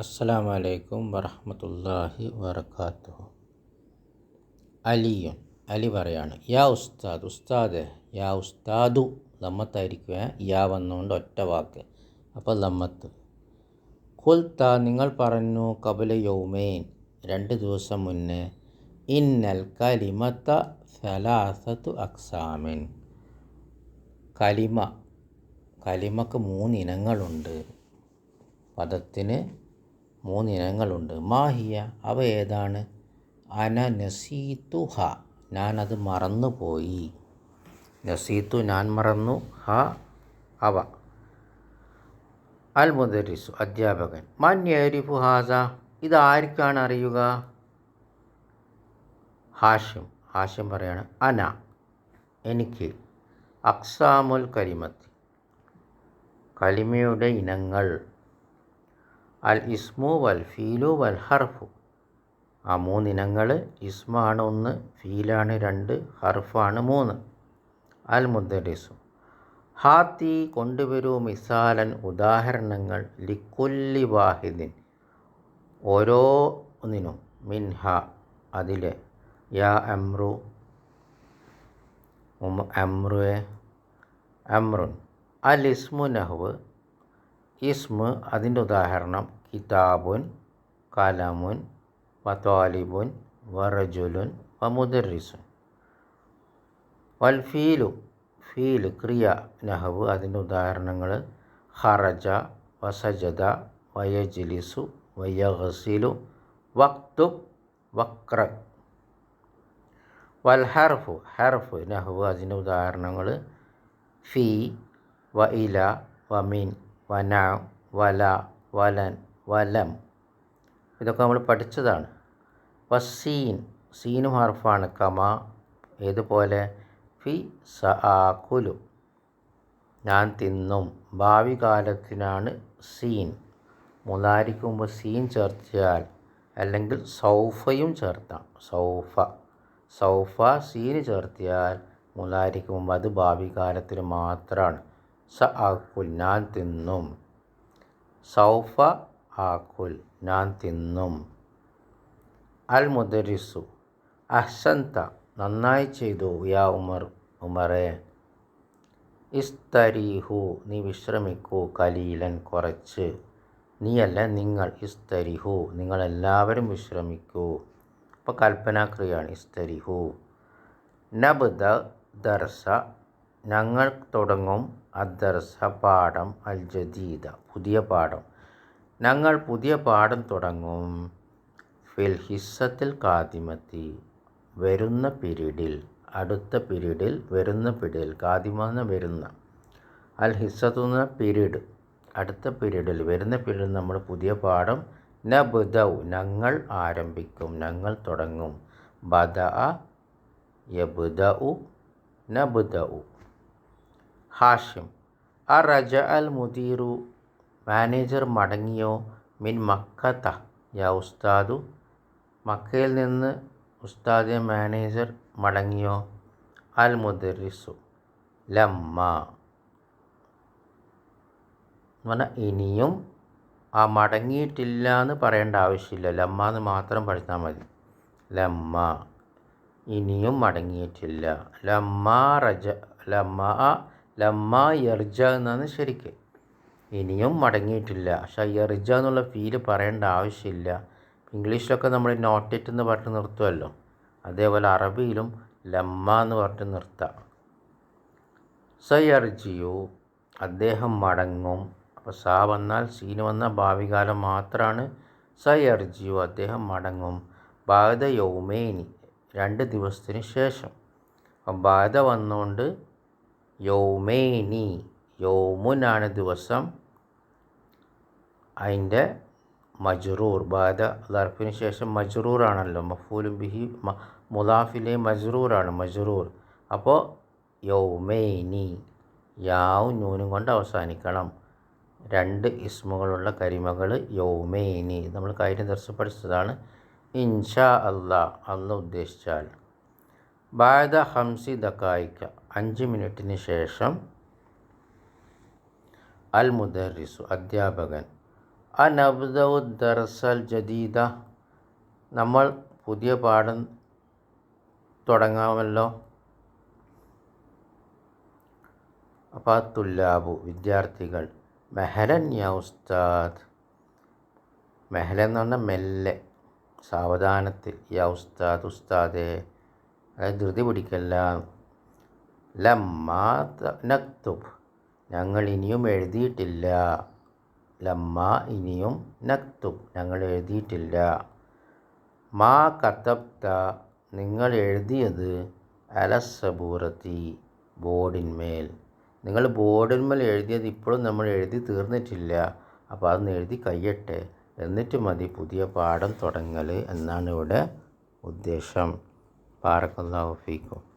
അസ്സലാമു അലൈക്കും വറഹ്മത്തുള്ളാഹി വബറകാതുഹു അലിയൻ അലി പറയാണ് യാ ഉസ്താദ് ഉസ്താദ് യാ ഉസ്താദു ലമ്മത്തായിരിക്കുക യാ വന്നുകൊണ്ട് ഒറ്റ വാക്ക്. അപ്പോൾ ലമ്മത്ത് ഖുൽത്ത നിങ്ങൾ പറഞ്ഞു കബല യൗമേൻ രണ്ട് ദിവസം മുന്നേ ഇന്നൽ കലിമത്ത സലാസത്തു അക്സാമിൻ കലിമ കലിമക്ക് മൂന്ന് മൂന്നിനങ്ങളുണ്ട്. പദത്തിന് മൂന്നിനങ്ങളുണ്ട്. മാഹിയ അവ ഏതാണ്? അന നസീത്തു ഹ ഞാനത് മറന്നുപോയി. നസീത്തു ഞാൻ മറന്നു. ഹ അവ. അൽ മുദരിസു അധ്യാപകൻ. മാന്യരിഫു ഹാസ ഇത് ആർക്കാണ് അറിയുക? ഹാഷിം ഹാഷിം പറയാണ് അന. എനിക്ക് അക്സാമുൽ കരിമത്ത് കലിമയുടെ ഇനങ്ങൾ. അൽ ഇസ്മു വൽ ഫീലു വൽ ഹർഫു. ആ മൂന്നിനങ്ങൾ ഇസ്മാണ് ഒന്ന് ഫീലാണ് രണ്ട് ഹർഫാണ് മൂന്ന്. അൽ മുദ്ദരിസു. ഹാത്തി കൊണ്ടുവരൂ മിസാലൻ ഉദാഹരണങ്ങൾ ലിക്കുല്ലി വാഹിദിൻ. ഓരോ ഒന്നിനും മിൻഹ അതിലെ യാ അമ്രു അമ്രുവെ അമ്രുൻ. അൽ ഇസ്മു നഹ്വ് ഇസ്മ് അതിന്റെ ഉദാഹരണം കിതാബുൻ കലമുൻ വത്വാലിബുൻ വറജുലുൻ വമുദറിസുൻ. വൽഫീലു ഫീൽ ക്രിയ നഹവ് അതിന്റെ ഉദാഹരണങ്ങൾ ഹറജ വസജദ വയജിലിസു വയഹസിലു വക്തു വക്ര. വൽ ഹർഫു ഹർഫ് നഹവ് അതിന്റെ ഉദാഹരണങ്ങൾ ഫീ വ ഇല വമിൻ വന വല വലൻ വലം. ഇതൊക്കെ നമ്മൾ പഠിച്ചതാണ്. വസീൻ സീനും ഹർഫാണ് കമ ഏതുപോലെ? ഫി സ ആക്കുലു ഞാൻ തിന്നും. ഭാവി കാലത്തിനാണ് സീൻ. മുലാരിക്ക് മുമ്പ് സീൻ ചേർത്തിയാൽ അല്ലെങ്കിൽ സൗഫയും ചേർത്താം. സൗഫ. സൗഫ സീന് ചേർത്തിയാൽ മുലാരിക്ക് മുമ്പ് അത് ഭാവി കാലത്തിന് മാത്രമാണ് സ ആക്കുൽ ഞാൻ തിന്നും. സൗഫ ആക്കുൽ ഞാൻ തിന്നും. അൽ മുദരിസു അഹ്സന്ത നന്നായി ചെയ്തു യാ ഉമർ ഉമറെ. ഇസ്തരിഹു നീ വിശ്രമിക്കൂ കലീലൻ കുറച്ച്. നീയല്ല നിങ്ങൾ ഇസ്തരിഹു നിങ്ങളെല്ലാവരും വിശ്രമിക്കൂ. അപ്പോൾ കൽപ്പനാക്രിയാണ് ഇസ്തരിഹു. നബ്ദ ദർസ ഞങ്ങൾ തുടങ്ങും അദ്ദർസ പാഠം അൽ ജദീദ പുതിയ പാഠം. ഞങ്ങൾ പുതിയ പാഠം തുടങ്ങും ഫിൽ ഹിസ്സത്തിൽ കാതിമത്തി വരുന്ന പിരീഡിൽ അടുത്ത പിരീഡിൽ വരുന്ന പിരീഡിൽ കാതിമെന്ന് വരുന്ന അൽ ഹിസ്സത്തുന്ന പിരീഡ് അടുത്ത പിരീഡിൽ വരുന്ന പീരീഡിൽ നമ്മൾ പുതിയ പാഠം നബുദൗ ഞങ്ങൾ ആരംഭിക്കും ഞങ്ങൾ തുടങ്ങും. ബദ യബുദഉ നബുദഉ. ഹാഷിം ആ റജ അൽ മുദീറു. മാനേജർ മടങ്ങിയോ? മിൻ മക്കത്ത. യാ ഉസ്താദു. മക്കയിൽ നിന്ന് ഉസ്താദെ മാനേജർ മടങ്ങിയോ? അൽ മുദറിസു ലമ്മ. എന്ന് ഇനിയും ആ മടങ്ങിയിട്ടില്ല എന്ന് പറയേണ്ട ആവശ്യമില്ല. ലമ്മ എന്ന് മാത്രം പഠിച്ചാൽ മതി. ലമ്മ. ഇനിയും മടങ്ങിയിട്ടില്ല. ലമ്മ റജ ലമ്മ ലമ്മ യർജ എന്നാണ് ശരിക്ക്. ഇനിയും മടങ്ങിയിട്ടില്ല. പക്ഷേ യർജ എന്നുള്ള ഫീൽ പറയേണ്ട ആവശ്യമില്ല. ഇംഗ്ലീഷിലൊക്കെ നമ്മൾ നോട്ടിറ്റ് എന്ന് പറഞ്ഞിട്ട് നിർത്തുമല്ലോ അതേപോലെ അറബിയിലും ലമ്മ എന്ന് പറഞ്ഞിട്ട് നിർത്താം. സയർജിയു അദ്ദേഹം മടങ്ങും. അപ്പോൾ സാ വന്നാൽ സീന് വന്നാൽ ഭാവികാലം മാത്രമാണ് സയർജിയു അദ്ദേഹം മടങ്ങും. ബാധ യൗമേനി. രണ്ട് ദിവസത്തിന് ശേഷം. ബാധ വന്നുകൊണ്ട് യൗമേനി യൗമുനാണ് ദിവസം. അതിന്റെ മജ്റൂർ ബാധ ദർഫിന് ശേഷം മജ്റൂറാണല്ലോ. മഫൂലും ബിഹി മുലാഫിലെ മജ്റൂറാണ് മജ്റൂർ. അപ്പോൾ യൗമേനി യാവ് നൂനും കൊണ്ട് അവസാനിക്കണം. രണ്ട് ഇസ്മുകളുള്ള കരിമകൾ യൗമേനി നമ്മൾ കാര്യം ദർശ പഠിച്ചതാണ് ഇൻഷാ അല്ലാ അന്ന് ഉദ്ദേശിച്ചാൽ. ബാദ ഹംസി ദക്കായിക്ക. അഞ്ച് മിനിറ്റിന് ശേഷം അൽ മുദറിസു അധ്യാപകൻ. അനബ്ദഉ ദർസൽ ജദീദ. നമ്മൾ പുതിയ പാഠം തുടങ്ങാമല്ലോ. അപ്പോൾ തുല്ലാബു വിദ്യാർത്ഥികൾ. മെഹലൻ യാ ഉസ്താദ്. മെഹലൻ എന്ന് പറഞ്ഞാൽ മെല്ലെ സാവധാനത്തിൽ. യൗസ്താദ് ഉസ്താദേ. അതായത് ധൃതി പിടിക്കല്ല. ലമ്മാ നക്തുബ് ഞങ്ങൾ ഇനിയും എഴുതിയിട്ടില്ല. ലമ്മ ഇനിയും നക്തുബ് ഞങ്ങൾ എഴുതിയിട്ടില്ല. മാ കത്തബ്ത നിങ്ങൾ എഴുതിയത് അലസബൂറത്തി ബോർഡിന്മേൽ. നിങ്ങൾ ബോർഡിന്മേൽ എഴുതിയത് ഇപ്പോഴും നമ്മൾ എഴുതി തീർന്നിട്ടില്ല. അപ്പോൾ അതൊന്ന് എഴുതി കഴിയട്ടെ. എന്നിട്ട് മതി പുതിയ പാഠം തുടങ്ങൽ എന്നാണ് ഇവിടെ ഉദ്ദേശം. പാറക്കല്ലാഹു ഫീക്കും.